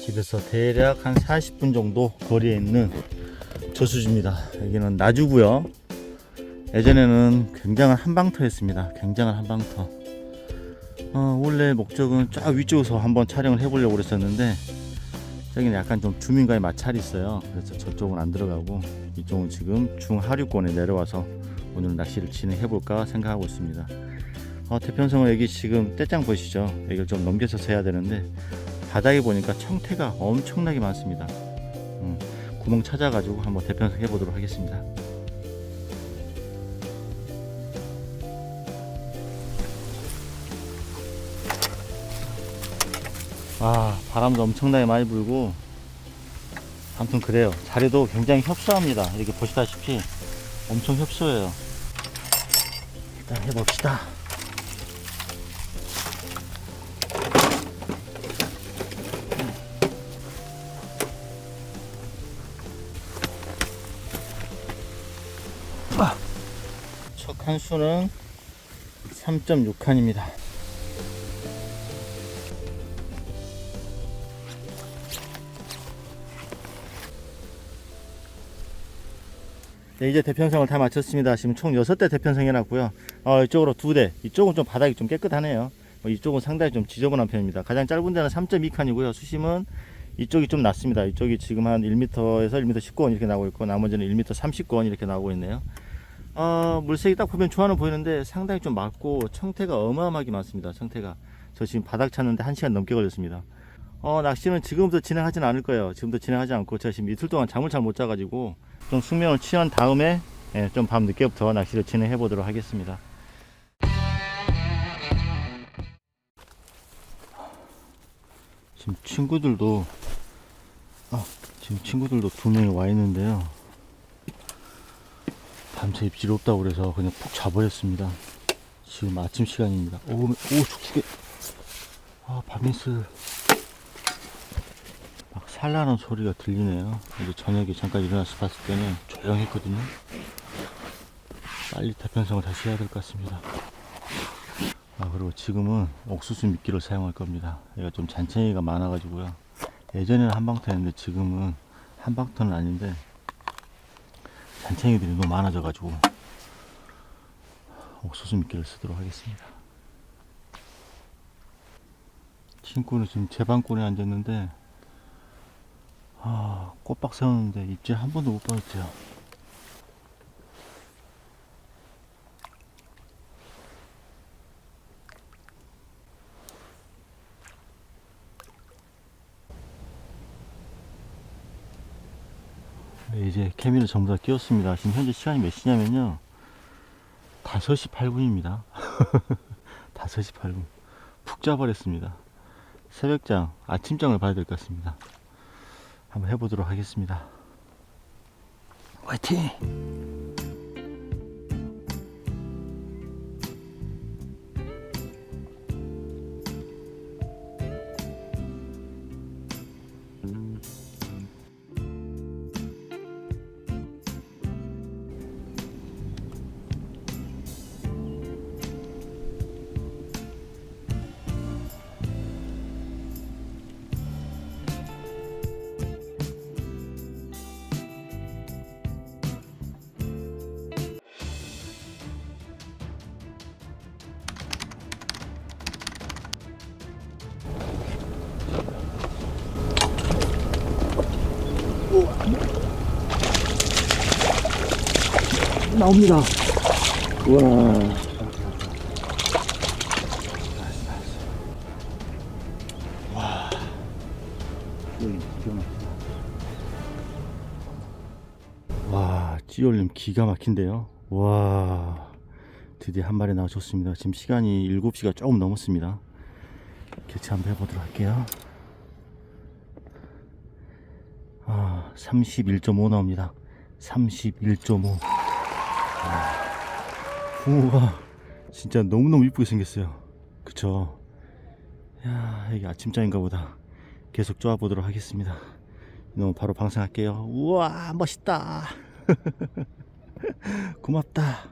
집에서 대략 한 40분 정도 거리에 있는 저수지입니다. 여기는 나주고요. 예전에는 굉장한 한방터였습니다. 굉장한 한방터. 어, 원래 목적은 쫙 위쪽에서 한번 촬영을 해보려고 그랬었는데 저기는 약간 좀 주민과의 마찰이 있어요. 그래서 저쪽은 안 들어가고 이쪽은 지금 중하류권에 내려와서 오늘 낚시를 진행해볼까 생각하고 있습니다. 어, 태평성은 여기 지금 떼짱 보이시죠? 여기를 좀 넘겨서 해야 되는데 바닥에 보니까 청태가 엄청나게 많습니다. 음, 구멍 찾아가지고 한번 대편성 해보도록 하겠습니다. 아 바람도 엄청나게 많이 불고 아무튼 그래요 자리도 굉장히 협소합니다 이렇게 보시다시피 엄청 협소해요 일단 해봅시다 칸수는 3.6칸입니다 네, 이제 대편성을 다 마쳤습니다. 지금 총 6대 대편성 해놨고요. 어, 이쪽으로 2대. 이쪽은 좀 바닥이 좀 깨끗하네요. 어, 이쪽은 상당히 좀 지저분한 편입니다. 가장 짧은 데는 3.2칸이고요. 수심은 이쪽이 좀 낮습니다. 이쪽이 지금 한 1m에서 1m 19원 이렇게 나오고 있고 나머지는 1m 39원 이렇게 나오고 있네요. 어, 물색이 딱 보면 좋아는 보이는데 상당히 좀 맑고 청태가 어마어마하게 많습니다. 청태가. 저 지금 바닥 찾는데 1시간 넘게 걸렸습니다. 어, 낚시는 지금부터 진행하진 않을 거예요. 지금부터 진행하지 않고 제가 지금 이틀 동안 잠을 잘 못 자가지고 좀 숙면을 취한 다음에 예, 좀밤 늦게부터 낚시를 진행해 보도록 하겠습니다. 지금 친구들도 아, 지금 친구들도 두 명이 와 있는데요. 밤새 입질 없다고 그래서 그냥 푹 자버렸습니다. 지금 아침 시간입니다. 오, 오 축축해. 아, 밤이슬. 막 살라는 소리가 들리네요. 이제 저녁에 잠깐 일어나서 봤을 때는 조용했거든요. 빨리 태평성을 다시 해야 될 것 같습니다. 아, 그리고 지금은 옥수수 미끼를 사용할 겁니다. 얘가 좀 잔챙이가 많아가지고요. 예전에는 한방터였는데 지금은 한방터는 아닌데 잔챙이들이 너무 많아져가지고 옥수수 미끼를 쓰도록 하겠습니다. 친구는 지금 제 방권에 앉았는데 아, 꼬박 세웠는데 입질 한 번도 못 받았죠. 네, 이제 케미를 전부 다 끼웠습니다. 지금 현재 시간이 몇 시냐면요. 5시 8분입니다. 5시 8분. 푹 자버렸습니다. 새벽장, 아침장을 봐야 될 것 같습니다. 한번 해보도록 하겠습니다. 화이팅! 나옵니다. 와. 막히다. 와, 찌올림 기가 막힌데요. 와. 드디어 한 마리 나와줬습니다. 지금 시간이 7시가 조금 넘었습니다. 개체 한번 해보도록 할게요. 아, 31.5 나옵니다. 31.5. 붕어가 진짜 너무너무 이쁘게 생겼어요. 그쵸? 야, 이게 아침장인가 보다. 계속 쪼아보도록 하겠습니다. 너무 바로 방생할게요. 우와, 멋있다. 고맙다.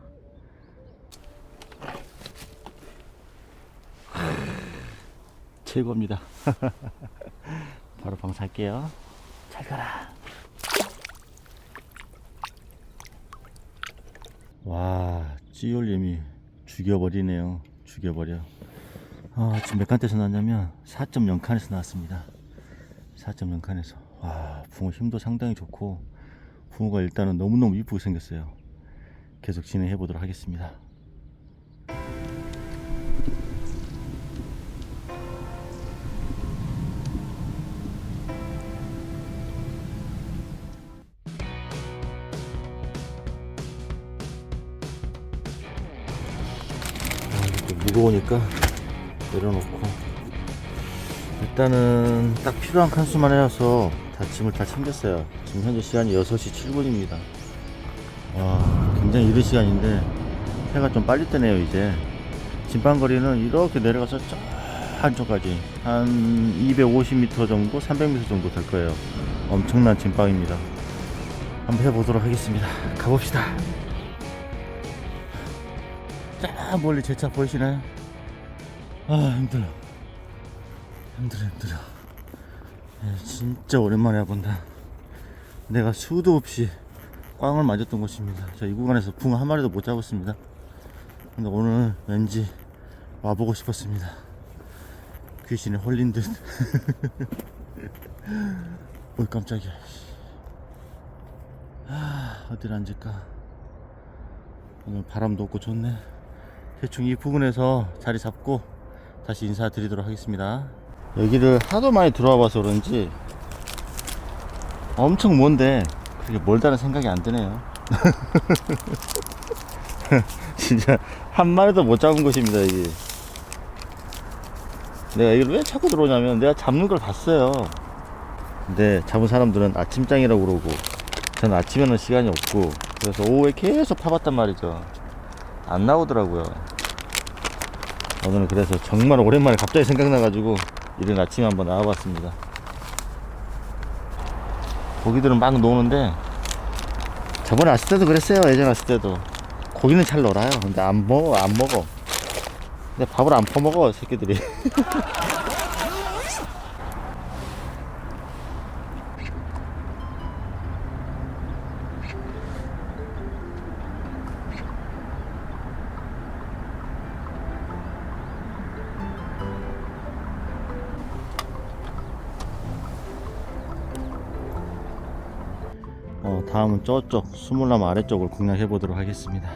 최고입니다. 바로 방사할게요. 잘 가라. 와, 찌올림이 죽여버리네요. 죽여버려. 아, 지금 몇 칸에서 나왔냐면 4.0칸에서 나왔습니다. 4.0칸에서. 와, 붕어 힘도 상당히 좋고, 붕어가 일단은 너무너무 이쁘게 생겼어요. 계속 진행해 보도록 하겠습니다. 무거우니까 내려놓고. 일단은 딱 필요한 칸수만 해서 다 짐을 다 챙겼어요. 지금 현재 시간이 6시 7분입니다. 와 굉장히 이른 시간인데 해가 좀 빨리 뜨네요 이제. 진방거리는 이렇게 내려가서 저 한쪽까지. 한 250m 정도 300m 정도 될 거예요. 엄청난 진방입니다. 한번 해보도록 하겠습니다. 가봅시다 저 멀리 제 차 보이시나요? 아 힘들어. 힘들어 힘들어. 예, 진짜 오랜만에 와본다. 내가 수도 없이 꽝을 맞았던 곳입니다. 자이 구간에서 붕어 한 마리도 못 잡았습니다. 근데 오늘 왠지 와보고 싶었습니다. 귀신에 홀린 듯. 어이 깜짝이야. 아 어디를 앉을까? 오늘 바람도 없고 좋네 대충 이 부근에서 자리 잡고 다시 인사드리도록 하겠습니다. 여기를 하도 많이 들어와 봐서 그런지 엄청 먼데 그게 멀다는 생각이 안 드네요. 진짜 한 마리도 못 잡은 곳입니다, 이게. 내가 이걸 왜 자꾸 들어오냐면 내가 잡는 걸 봤어요. 근데 잡은 사람들은 아침장이라고 그러고 저는 아침에는 시간이 없고 그래서 오후에 계속 파봤단 말이죠. 안 나오더라고요. 오늘은 그래서 정말 오랜만에 갑자기 생각나가지고 이른 아침에 한번 나와봤습니다. 고기들은 막 노는데 저번에 왔을 때도 그랬어요. 예전에 왔을 때도 고기는 잘 놀아요. 근데 안 먹어, 안 먹어. 근데 밥을 안 퍼먹어, 새끼들이. 어, 다음은 저쪽 수물남 아래쪽을 공략해 보도록 하겠습니다.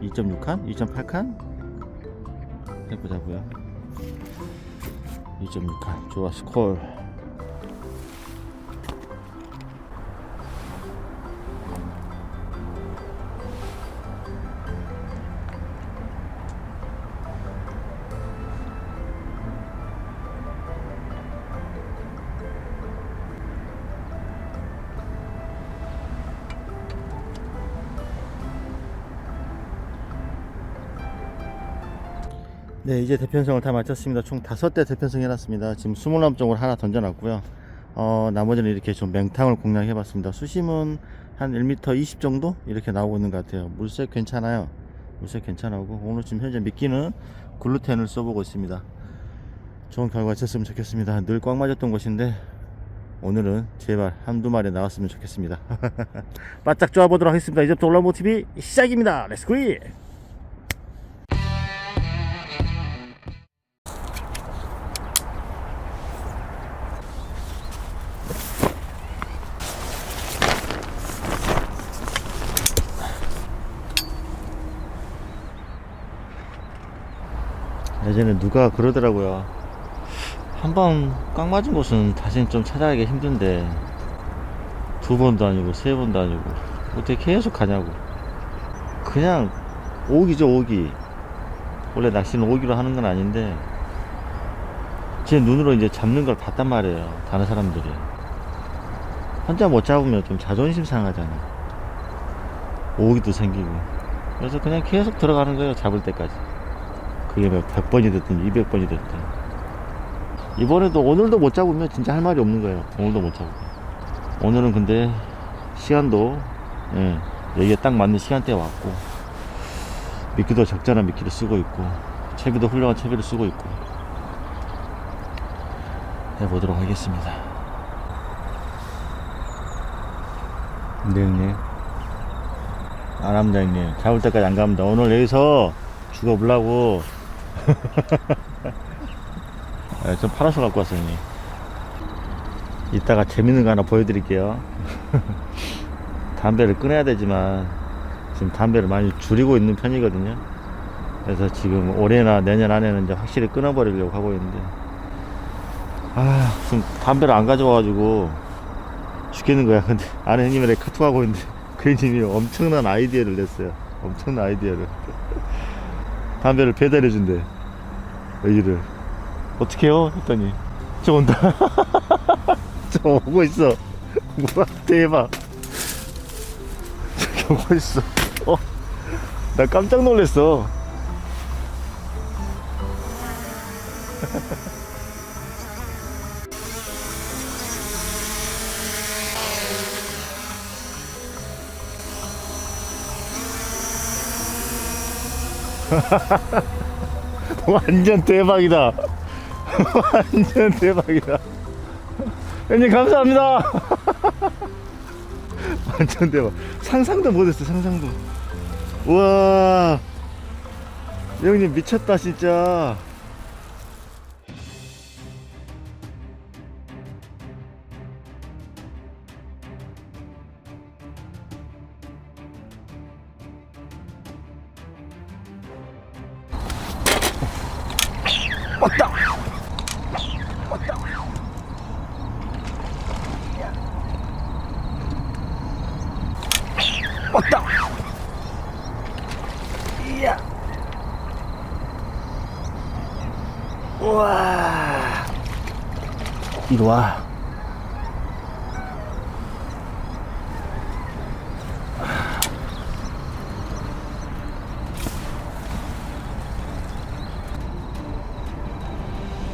2.6칸? 2.8칸? 해보자고요. 2.6칸 좋아 스콜. 네, 이제 대편성을 다 마쳤습니다. 총 다섯 대 대편성 해놨습니다. 지금 스물남 쪽을 하나 던져놨고요. 어, 나머지는 이렇게 좀 맹탕을 공략해 봤습니다. 수심은 한 1m 20 정도 이렇게 나오고 있는 것 같아요. 물색 괜찮아요. 물색 괜찮하고 오늘 지금 현재 미끼는 글루텐을 써보고 있습니다. 좋은 결과 있었으면 좋겠습니다. 늘 꽉 맞았던 곳인데 오늘은 제발 한두 마리 나왔으면 좋겠습니다. 바짝 쪼아보도록 하겠습니다. 이제부터 올라모 TV 시작입니다. 렛츠 고! 예전에 누가 그러더라고요. 한번꽉 맞은 곳은 다시는 좀 찾아가기 힘든데 두 번도 아니고 세 번도 아니고 어떻게 계속 가냐고. 그냥 오기죠 오기. 원래 낚시는 오기로 하는 건 아닌데 제 눈으로 이제 잡는 걸 봤단 말이에요. 다른 사람들이. 혼자 못 잡으면 좀 자존심 상하잖아. 오기도 생기고. 그래서 그냥 계속 들어가는 거예요. 잡을 때까지. 그게 뭐 막 100번이 됐든 200번이 됐든. 이번에도 오늘도 못 잡으면 진짜 할 말이 없는 거예요. 오늘도 못 잡고 오늘은 근데 시간도 예, 여기에 딱 맞는 시간대에 왔고 미끼도 적절한 미끼를 쓰고 있고 채비도 훌륭한 채비를 쓰고 있고 해보도록 하겠습니다. 네 형님. 아, 안 합니다 형님. 잡을 때까지 안 갑니다. 오늘 여기서 죽어보려고 네, 좀 팔아서 갖고 왔어요 이따가 재밌는 거 하나 보여드릴게요. 담배를 끊어야 되지만 지금 담배를 많이 줄이고 있는 편이거든요. 그래서 지금 올해나 내년 안에는 이제 확실히 끊어버리려고 하고 있는데. 아 지금 담배를 안 가져와가지고 죽겠는 거야. 근데 아는 형님이랑 카톡하고 있는데 그 형님이 엄청난 아이디어를 냈어요. 엄청난 아이디어를. 담배를 배달해 준대 여기를. 어떻게 해요? 했더니. 저 온다. 저 오고 있어. 우와 대박. 저기 오고 있어. 어, 나 깜짝 놀랐어 완전 대박이다. 완전 대박이다. 형님 감사합니다. 완전 대박. 상상도 못했어 상상도. 우와. 형님 미쳤다 진짜. 왔다. 이야. 우와. 이리 와.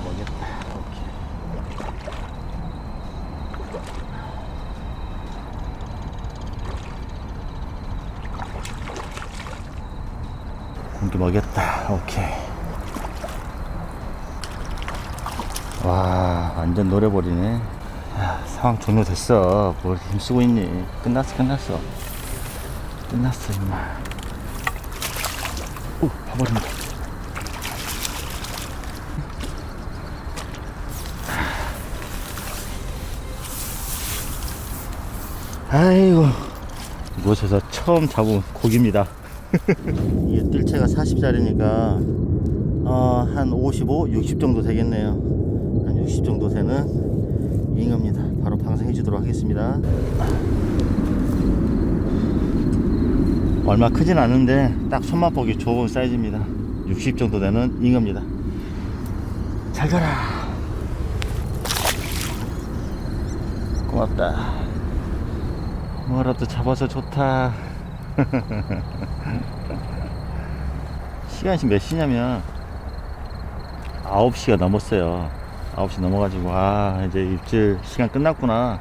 먹겠다. 오케이. 고기 먹였다. 오케이. 와, 완전 노래버리네. 야, 상황 종료됐어. 뭘 힘쓰고 있니? 끝났어, 끝났어. 끝났어, 임마. 오, 봐버린다. 아이고 이곳에서 처음 잡은 고기입니다 이게 뜰채가 40짜리니까 어, 한 55, 60 정도 되겠네요. 한 60 정도 되는 잉어입니다. 바로 방생해 주도록 하겠습니다. 얼마 크진 않은데 딱 손맛 보기 좋은 사이즈입니다. 60 정도 되는 잉어입니다. 잘 가라. 고맙다. 뭐라도 잡아서 좋다. 시간이 지금 몇 시냐면 9시가 넘었어요. 9시 넘어가지고, 아, 이제 입질 시간 끝났구나.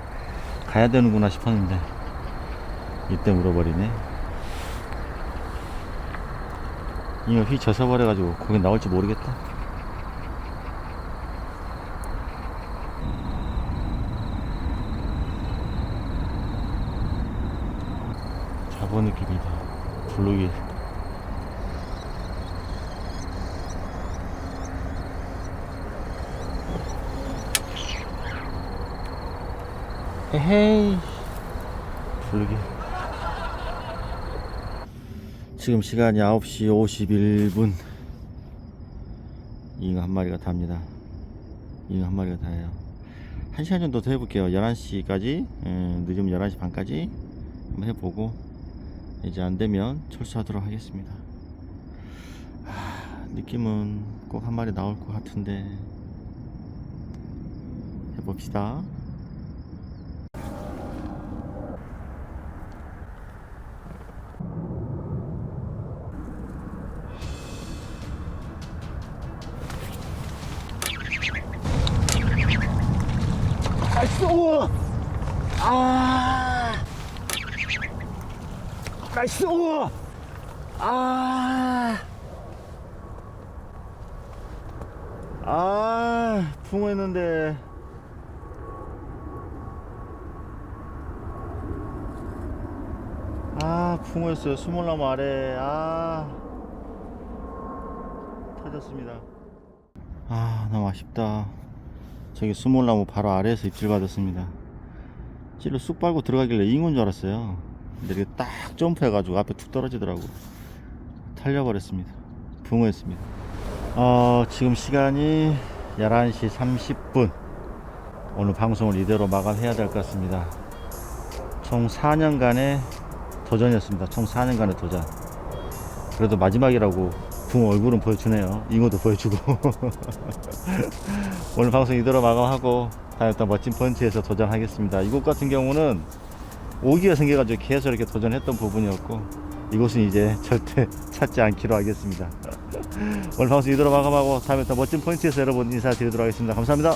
가야 되는구나 싶었는데, 이때 물어버리네. 이거 휘 젖어버려가지고, 거기 나올지 모르겠다. 잡어 느낌이다. 블록이. 에헤이. 블록이. 지금 시간이 9시 51분. 잉어 한 마리가 답니다. 잉어 한 마리가 다예요. 한 시간 정도 더 해볼게요. 11시까지, 늦으면 11시 반까지 한번 해보고, 이제 안 되면 철수하도록 하겠습니다. 하, 느낌은 꼭 한 마리 나올 것 같은데 해봅시다. 나이스! 우와! 아! 아, 붕어 했는데. 붕어였어요. 수몰나무 아래. 아. 터졌습니다. 아, 너무 아쉽다. 저기 수몰나무 바로 아래에서 입질 받았습니다. 찔러 쑥 빨고 들어가길래 잉어인 줄 알았어요. 근데 이렇게 딱 점프해가지고 앞에 툭 떨어지더라고. 탈려버렸습니다. 붕어였습니다. 어, 지금 시간이 11시 30분. 오늘 방송을 이대로 마감해야 될 것 같습니다. 총 4년간의 도전이었습니다. 총 4년간의 도전. 그래도 마지막이라고 붕어 얼굴은 보여주네요. 잉어도 보여주고. 오늘 방송 이대로 마감하고 다음에 또 멋진 펀치에서 도전하겠습니다. 이곳 같은 경우는 오기가 생겨가지고 계속 이렇게 도전했던 부분이었고 이곳은 이제 절대 찾지 않기로 하겠습니다. 오늘 방송 이대로 마감하고 다음에 또 멋진 포인트에서 여러분 인사드리도록 하겠습니다. 감사합니다.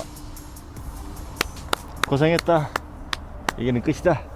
고생했다. 이게는 끝이다.